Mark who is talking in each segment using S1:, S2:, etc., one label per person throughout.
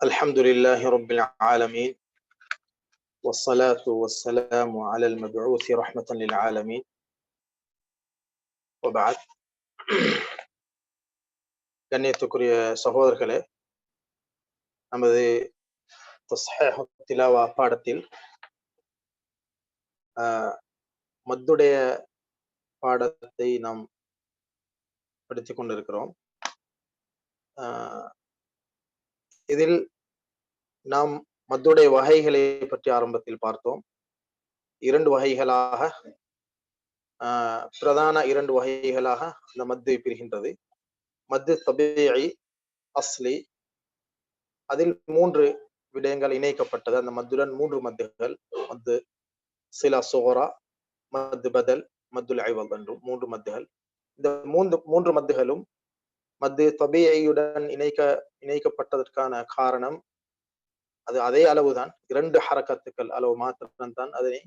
S1: الحمد لله رب العالمين والصلاة والسلام على المبعوث رحمة للعالمين وبعد கண்ணியத்துக்குரிய சகோதரர்களே நமது தஸ்ஹீஹ் திலாவா பாடத்தில் ஆஹ், மத்துடைய பாடத்தை நாம் படித்துக் கொண்டிருக்கிறோம் ஆஹ், இதில் நாம் மத்துடைய வகைகளை பற்றி ஆரம்பத்தில் பார்த்தோம். இரண்டு வகைகளாக ஆஹ், பிரதான இரண்டு வகைகளாக அந்த மத்து பிரிகின்றது. மத்து தபீஇ அஸ்லி அதில் மூன்று விடயங்கள் இணைக்கப்பட்டது. அந்த மத்துடன் மூன்று மத்துகள் மத்து சிலா சோரா மத்து பதல் மத்துல் ஐவல் என்றும் மூன்று மத்துகள். இந்த மூன்று மூன்று மத்துகளும் மது தொபையுடன் இணைக்க இணைக்கப்பட்டதற்கான காரணம் அது அதே அளவுதான். இரண்டு ஹரக்கத்துக்கள் அளவு மாத்திரம் தான் அதனை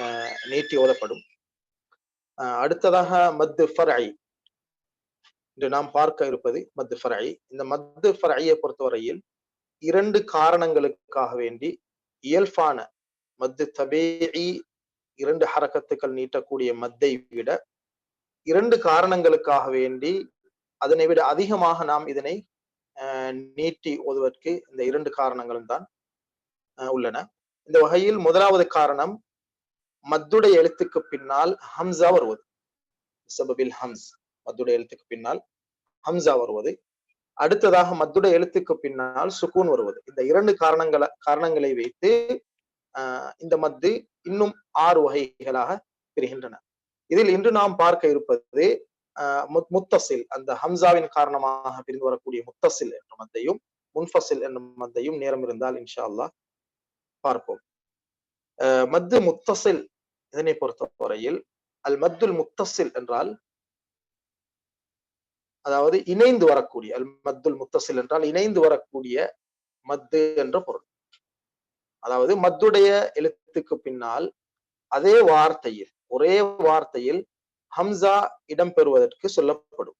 S1: ஆஹ், நீட்டி ஓதப்படும். அடுத்ததாக மத்து ஃபர்ஐ இன்று நாம் பார்க்க இருப்பது மத்து ஃபர்ஐ இந்த மத்து ஃபர்ஐயை பொறுத்தவரையில் இரண்டு காரணங்களுக்காக வேண்டி இயல்பான மத்து தபேஇ இரண்டு ஹரக்கத்துக்கள் நீட்டக்கூடிய மத்தை விட இரண்டு காரணங்களுக்காக வேண்டி அதனை விட அதிகமாக நாம் இதனை நீட்டி ஓதுவதற்கு இந்த இரண்டு காரணங்களும் தான் உள்ளன. இந்த வகையில் முதலாவது காரணம் மத்துடைய எழுத்துக்கு பின்னால் ஹம்சா வருவது. சபபில் ஹம்ஸ் மத்துடைய எழுத்துக்கு பின்னால் ஹம்சா வருவது. அடுத்ததாக மத்துடைய எழுத்துக்கு பின்னால் சுக்கூன் வருவது. இந்த இரண்டு காரணங்கள காரணங்களை வைத்து ஆஹ், இந்த மத்து இன்னும் ஆறு வகைகளாக பிரிகின்றன. இதில் இன்று நாம் பார்க்க இருப்பது முத்தசில் அந்த ஹம்சாவின் காரணமாக பிரிந்து வரக்கூடிய முத்தசில் என்ற மத்தையும் முன்ஃபசில் என்ற மத்தையும் நேரம் இருந்தால் இன்ஷா அல்லாஹ் பார்ப்போம். மத்து முத்தசில் இதனை பொறுத்தவரையில் அல் மத்துல் முத்தசில் என்றால் அதாவது இணைந்து வரக்கூடிய அல் மத்துல் முத்தசில் என்றால் இணைந்து வரக்கூடிய மத்து என்ற பொருள். அதாவது மத்துடைய எழுத்துக்கு பின்னால் அதே வார்த்தையில் ஒரே வார்த்தையில் ஹம்சா இடம்பெறுவதற்கு சொல்லப்படும்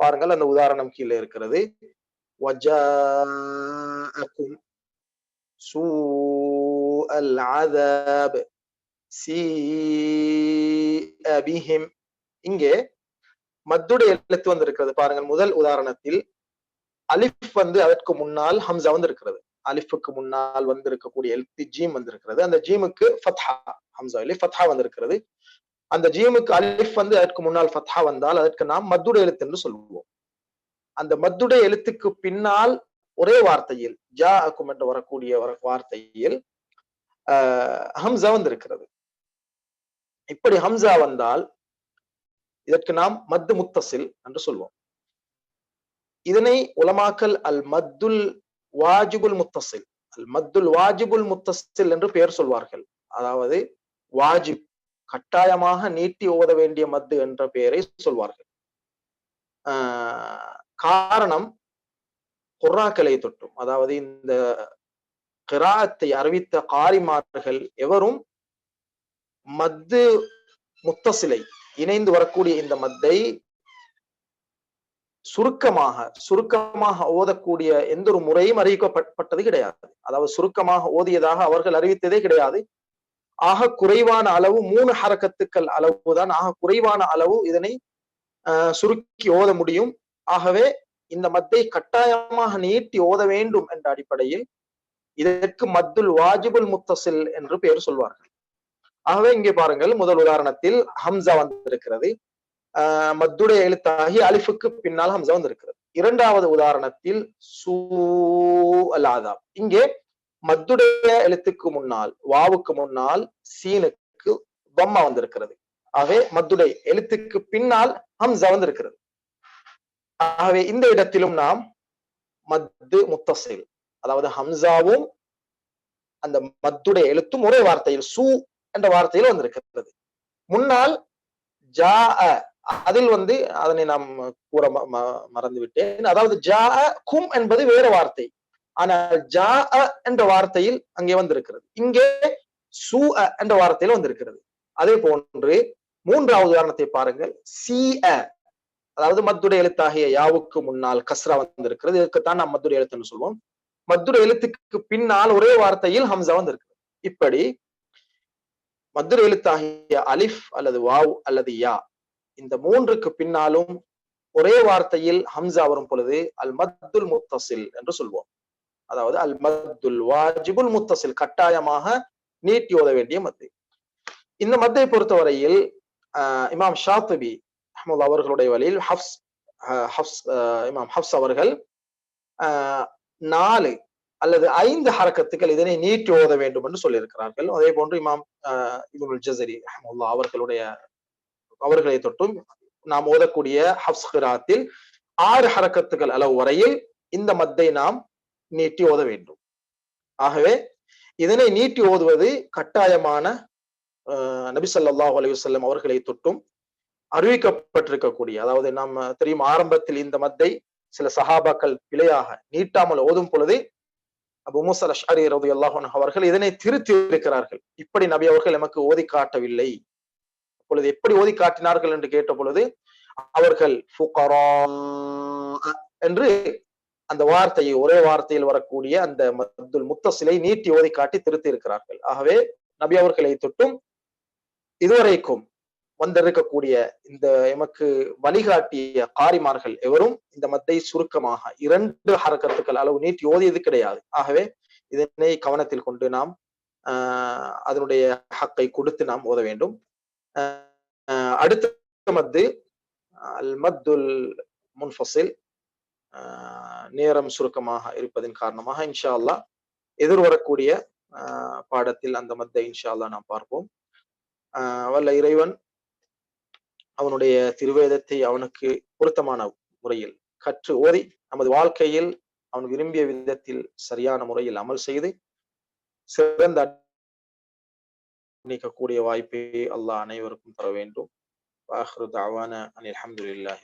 S1: பாருங்கள் அந்த உதாரணம் கீழே இருக்கிறது وَجَاءَكُمْ سُوءَ الْعَذَابِ سِيءَ بِهِمْ இங்கே மத்துடைய எழுத்து வந்திருக்கிறது பாருங்கள் முதல் உதாரணத்தில் அலிஃப் வந்து அதற்கு முன்னால் ஹம்சா வந்திருக்கிறது அலிஃபுக்கு முன்னால் வந்திருக்கக்கூடிய எழுத்து ஜீம் வந்திருக்கிறது அந்த ஜீமுக்கு ஃபத்ஹா ஹம்சா இல்லை ஃபத்ஹா வந்திருக்கிறது அந்த ஜீமுக்கு அலிஃப் வந்து அதற்கு முன்னால் ஃபத்ஹா வந்தால் அதற்கு நாம் மத்துட எழுத்து என்று சொல்லுவோம். அந்த மத்துட எழுத்துக்கு பின்னால் ஒரே வார்த்தையில் ஜா அக்கும் என்று வரக்கூடிய வார்த்தையில் ஆஹ், ஹம்சா வந்திருக்கிறது. இப்படி ஹம்சா வந்தால் இதற்கு நாம் மத்து முத்தசில் என்று சொல்வோம். இதனை உலமாக்கல் அல் மத்துல் வாஜிபுல் முத்தசில் அல் மத்துல் வாஜிபுல் முத்தசில் என்று பெயர் சொல்வார்கள். அதாவது வாஜிப் கட்டாயமாக நீட்டி ஓத வேண்டிய மத்து என்ற பெயரை சொல்வார்கள். காரணம் குர்ராக்களை தொட்டும். அதாவது இந்த கிராத்தை அறிவித்த காரிமார்கள் எவரும் மத்து முத்தசிலை இணைந்து வரக்கூடிய இந்த மத்தை சுருக்கமாக சுருக்கமாக ஓதக்கூடிய எந்த ஒரு முறையும் அறிவிக்கப்பட்டது கிடையாது. அதாவது சுருக்கமாக ஓதியதாக அவர்கள் அறிவித்ததே கிடையாது. ஆக குறைவான அளவு மூணு ஹரக்கத்துக்கள் அளவுதான். ஆக குறைவான அளவு இதனை சுருக்கி ஓத முடியும். ஆகவே இந்த மத்தை கட்டாயமாக நீட்டி ஓத வேண்டும் என்ற அடிப்படையில் இதற்கு மத்துல் வாஜிபுல் முத்தசில் என்று பெயர் சொல்வார்கள். ஆகவே இங்கே பாருங்கள் முதல் உதாரணத்தில் ஹம்சா வந்திருக்கிறது. ஆஹ் மத்துடைய எழுத்தாகி அலிஃபுக்கு பின்னால் ஹம்சா வந்திருக்கிறது. இரண்டாவது உதாரணத்தில் சூ அல் ஆதாப் இங்கே மத்துடைய எழுத்துக்கு முன்னால் வாவுக்கு முன்னால் சீனுக்கு பம்மா வந்திருக்கிறது. ஆகவே மத்துடைய எழுத்துக்கு பின்னால் ஹம்சா வந்திருக்கிறது. ஆகவே இந்த இடத்திலும் நாம் மத்து முத்தசில் அதாவது ஹம்சாவும் அந்த மத்துடைய எழுத்தும் ஒரே வார்த்தையில் சு என்ற வார்த்தையில் வந்திருக்கிறது. முன்னால் ஜா அதில் வந்து அதனை நாம் கூற மறந்து விட்டேன் அதாவது ஜா கும் என்பது வேற வார்த்தை. ஆனால் ஜா என்ற வார்த்தையில் அங்கே வந்திருக்கிறது. இங்கே சு என்ற வார்த்தையில் வந்திருக்கிறது. அதே போன்று மூன்றாவது உதாரணத்தை பாருங்கள். சி அதாவது மத்துடைய எழுத்தாகிய யாவுக்கு முன்னால் கஸ்ரா வந்திருக்கிறது. இதுக்குத்தான் நாம் மத்துடைய எழுத்துன்னு சொல்லுவோம் மத்துடைய எழுத்துக்கு பின்னால் ஒரே வார்த்தையில் ஹம்சா வந்திருக்கிறது. இப்படி மதுரை எழுத்தாகிய அலிஃப் அல்லது வாவ் அல்லது யா இந்த மூன்றுக்கு பின்னாலும் ஒரே வார்த்தையில் ஹம்சா வரும் பொழுது அல் மத்துல் முத்தசில் என்று சொல்வோம். அதாவது அல் மத்துல் வாஜிபுல் முத்தசில் கட்டாயமாக நீட்டி ஓத வேண்டிய மத்து இந்த மத்தை பொறுத்தவரையில் அஹ் இமாம் ஷாத்துபி அஹமது அவர்களுடைய வழியில் ஹப்ஸ் ஹப்ஸ் இமாம் ஹப்ஸ் அவர்கள் ஆஹ் நாலு அல்லது ஐந்து ஹரக்கத்துக்கள் இதனை நீட்டி ஓத வேண்டும் என்று சொல்லியிருக்கிறார்கள். அதே போன்று இமாம் இபுல் ஜசரி அஹமுல்லா அவர்களுடைய அவர்களை தொட்டும் நாம் ஓதக்கூடிய ஹப்ஸ் ஹிராத்தில் ஆறு ஹரக்கத்துகள் அளவு வரையில் இந்த மத்தை நாம் நீட்டி ஓத வேண்டும். ஆகவே இதனை நீட்டி ஓதுவது கட்டாயமான நபி சொல்லாஹ் அலையுசல்லம் அவர்களை தொட்டும் அறிவிக்கப்பட்டிருக்கக்கூடிய அதாவது நாம் தெரியும் ஆரம்பத்தில் இந்த மத்தை சில சஹாபாக்கள் பிழையாக நீட்டாமல் ஓதும் பொழுது அபு அஷாரி ரவி அல்லாஹன் அவர்கள் இதனை திருத்தி இருக்கிறார்கள். இப்படி நபி அவர்கள் எமக்கு ஓதி காட்டவில்லை. அப்பொழுது எப்படி ஓதி காட்டினார்கள் என்று கேட்ட பொழுது அவர்கள் என்று அந்த வார்த்தையை ஒரே வார்த்தையில் வரக்கூடிய அந்த மத்துல் முத்தசிலை நீட்டி ஓதி காட்டி திருத்தி இருக்கிறார்கள். ஆகவே நபி அவர்களை தொட்டும் இதுவரைக்கும் வந்திருக்கக்கூடிய இந்த எமக்கு வழிகாட்டிய காரிமார்கள் எவரும் இந்த மத்தை சுருக்கமாக இரண்டு ஹரக்கத்துக்கள் அளவு நீட்டி ஓதியது கிடையாது. ஆகவே இதனை கவனத்தில் கொண்டு நாம் ஆஹ் அதனுடைய ஹக்கை கொடுத்து நாம் ஓத வேண்டும். அடுத்த மத்து அல் மத்துல் முன்ஃபசில் நேரம் சுருக்கமாக இருப்பதன் காரணமாக இன்ஷா அல்லா எதிர்வரக்கூடிய பாடத்தில் அந்த மத்தை இன்ஷா அல்லா நாம் பார்ப்போம். வல்ல இறைவன் அவனுடைய திருவேதத்தை அவனுக்கு பொருத்தமான முறையில் கற்று ஓதி நமது வாழ்க்கையில் அவன் விரும்பிய விதத்தில் சரியான முறையில் அமல் செய்து சிறந்த நீக்கக்கூடிய வாய்ப்பை அல்லாஹ் அனைவருக்கும் தர வேண்டும். அஹ் தாவான அனில் அஹமதுல்லாஹி